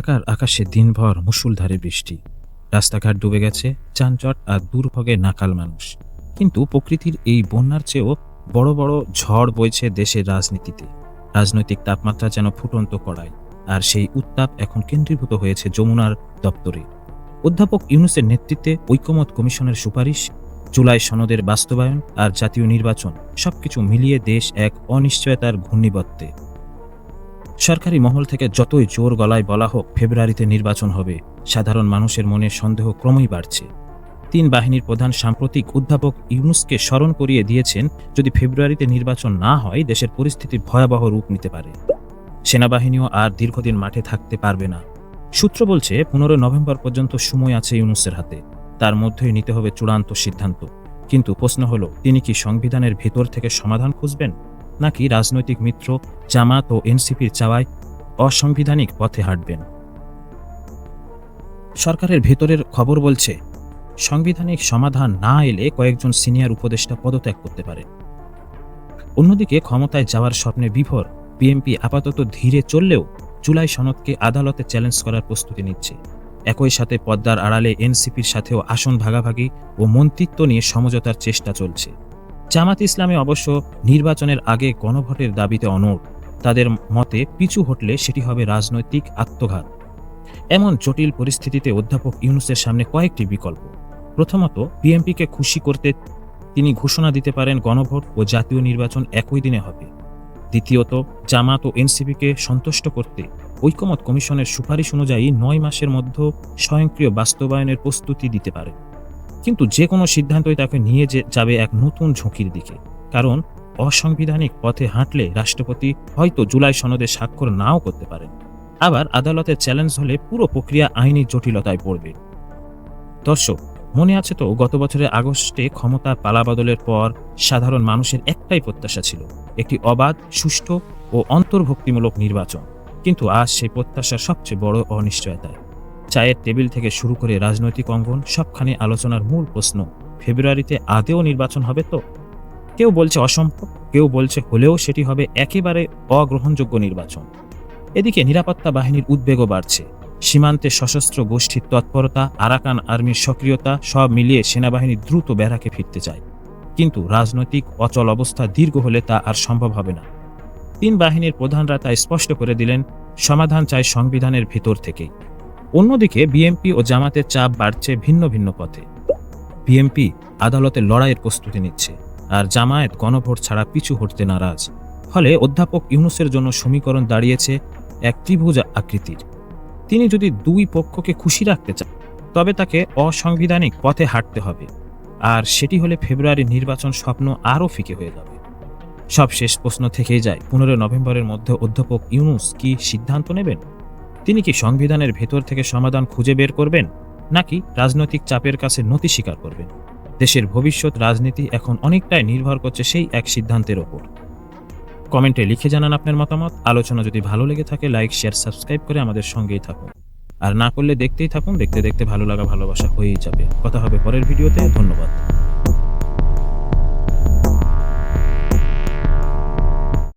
ঢাকার আকাশে দিনভর মুষলধারে বৃষ্টি। রাস্তাঘাট ডুবে গেছে যানজট আর দুর্ভোগে নাকাল মানুষ। কিন্তু প্রকৃতির এই বন্যার চেয়েও বড় বড় ঝড় বইছে দেশের রাজনীতিতে। রাজনৈতিক তাপমাত্রা যেন ফুটন্ত কড়াই, আর সেই উত্তাপ এখন কেন্দ্রীভূত হয়েছে যমুনার দপ্তরে। অধ্যাপক ইউনুসের নেতৃত্বে ঐকমত কমিশনের সুপারিশ, জুলাই সনদের বাস্তবায়ন আর জাতীয় নির্বাচন, সবকিছু মিলিয়ে দেশ এক অনিশ্চয়তার ঘূর্ণিবত্তে সরকারি মহল থেকে যতই জোর গলায় বলা হোক ফেব্রুয়ারিতে নির্বাচন হবে, সাধারণ মানুষের মনে সন্দেহ ক্রমেই বাড়ছে। তিন বাহিনীর প্রধান সাম্প্রতিক অধ্যাপক ইউনুসকে স্মরণ করিয়ে দিয়েছেন, যদি ফেব্রুয়ারিতে নির্বাচন না হয়, দেশের পরিস্থিতি ভয়াবহ রূপ নিতে পারে। সেনাবাহিনীও আর দীর্ঘদিন মাঠে থাকতে পারবে না। সূত্র বলছে, পনেরো নভেম্বর পর্যন্ত সময় আছে ইউনুসের হাতে। তার মধ্যেই নিতে হবে চূড়ান্ত সিদ্ধান্ত। কিন্তু প্রশ্ন হলো, তিনি কি সংবিধানের ভেতর থেকে সমাধান খুঁজবেন? নাকি রাজনৈতিক মিত্র, জামাত ও এনসিপির চাওয়ায় অসাংবিধানিক পথে হাঁটবেন? সরকারের ভেতরের খবর বলছে, সাংবিধানিক সমাধান না এলে কয়েকজন সিনিয়র উপদেষ্টা পদত্যাগ করতে পারে। অন্যদিকে ক্ষমতায় যাওয়ার স্বপ্নে বিভোর বিএনপি আপাতত ধীরে চললেও জুলাই সনদকে আদালতে চ্যালেঞ্জ করার প্রস্তুতি নিচ্ছে। একই সাথে পদ্মার আড়ালে এনসিপির সাথেও আসন ভাগাভাগি ও মন্ত্রিত্ব নিয়ে সমঝোতার চেষ্টা চলছে। জামাত ইসলামে অবশ্য নির্বাচনের আগে গণভোটের দাবিতে অনড়। তাদের মতে পিছু হটলে সেটি হবে রাজনৈতিক আত্মঘাত। এমন জটিল পরিস্থিতিতে অধ্যাপক ইউনুসের সামনে কয়েকটি বিকল্প। প্রথমত, বিএনপিকে খুশি করতে তিনি ঘোষণা দিতে পারেন গণভোট ও জাতীয় নির্বাচন একই দিনে হবে। দ্বিতীয়ত, জামাত ও এনসিপিকে সন্তুষ্ট করতে ঐকমত কমিশনের সুপারিশ অনুযায়ী নয় মাসের মধ্যে স্বয়ংক্রিয় বাস্তবায়নের প্রস্তুতি দিতে পারে। কিন্তু যে কোনো সিদ্ধান্তই তাকে নিয়ে যাবে এক নতুন ঝুঁকির দিকে। কারণ অসাংবিধানিক পথে হাঁটলে রাষ্ট্রপতি হয়তো জুলাই সনদে স্বাক্ষর নাও করতে পারেন। আবার আদালতের চ্যালেঞ্জ হলে পুরো প্রক্রিয়া আইনি জটিলতায় পড়বে। দর্শক, মনে আছে তো গত বছরের আগস্টে ক্ষমতা পালাবদলের পর সাধারণ মানুষের একটাই প্রত্যাশা ছিল, একটি অবাধ, সুষ্ঠু ও অন্তর্ভুক্তিমূলক নির্বাচন। কিন্তু আজ সেই প্রত্যাশার সবচেয়ে বড় অনিশ্চয়তায় চায়ের টেবিল থেকে শুরু করে রাজনৈতিক অঙ্গন, সবখানে আলোচনার মূল প্রশ্ন, ফেব্রুয়ারিতে আদেও নির্বাচন হবে তো? কেউ বলছে অসম্ভব, কেউ বলছে হলেও সেটি হবে একেবারে অগ্রহণযোগ্য নির্বাচন। এদিকে নিরাপত্তা বাহিনীর উদ্বেগও বাড়ছে। সীমান্তে সশস্ত্র গোষ্ঠীর তৎপরতা, আরাকান আর্মির সক্রিয়তা, সব মিলিয়ে সেনাবাহিনী দ্রুত ব্যারাকে ফিরতে চায়। কিন্তু রাজনৈতিক অচল অবস্থা দীর্ঘ হলে তা আর সম্ভব হবে না। তিন বাহিনীর প্রধানরা তা স্পষ্ট করে দিলেন, সমাধান চায় সংবিধানের ভেতর থেকেই। অন্যদিকে বিএমপি ও জামাতের চাপ বাড়ছে ভিন্ন ভিন্ন পথে। বিএমপি আদালতে লড়াইয়ের প্রস্তুতি নিচ্ছে, আর জামায়াত গণভোট ছাড়া পিছু হটতে নারাজ। ফলে অধ্যাপক ইউনুসের জন্য সমীকরণ দাঁড়িয়েছে এক ত্রিভুজ আকৃতির। তিনি যদি দুই পক্ষকে খুশি রাখতে চান, তবে তাকে অসাংবিধানিক পথে হাঁটতে হবে, আর সেটি হলে ফেব্রুয়ারি নির্বাচন স্বপ্ন আরও ফিকে হয়ে যাবে। সব শেষ প্রশ্ন থেকেই যায় পনেরো নভেম্বরের মধ্যে অধ্যাপক ইউনুস কি সিদ্ধান্ত নেবেন? তিনি কি সংবিধানের ভেতর থেকে সমাধান খুঁজে বের করবেন, নাকি রাজনৈতিক চাপের কাছে নতি স্বীকার করবেন? দেশের ভবিষ্যৎ রাজনীতি এখন অনেকটাই নির্ভর করছে সেই এক সিদ্ধান্তের ওপর। কমেন্টে লিখে জানান আপনার মতামত। আলোচনা যদি ভালো লেগে থাকে, লাইক, শেয়ার, সাবস্ক্রাইব করে আমাদের সঙ্গেই থাকুন। আর না করলে দেখতেই থাকুন, দেখতে দেখতে ভালো লাগা, ভালোবাসা হয়েই যাবে। কথা হবে পরের ভিডিওতে। ধন্যবাদ।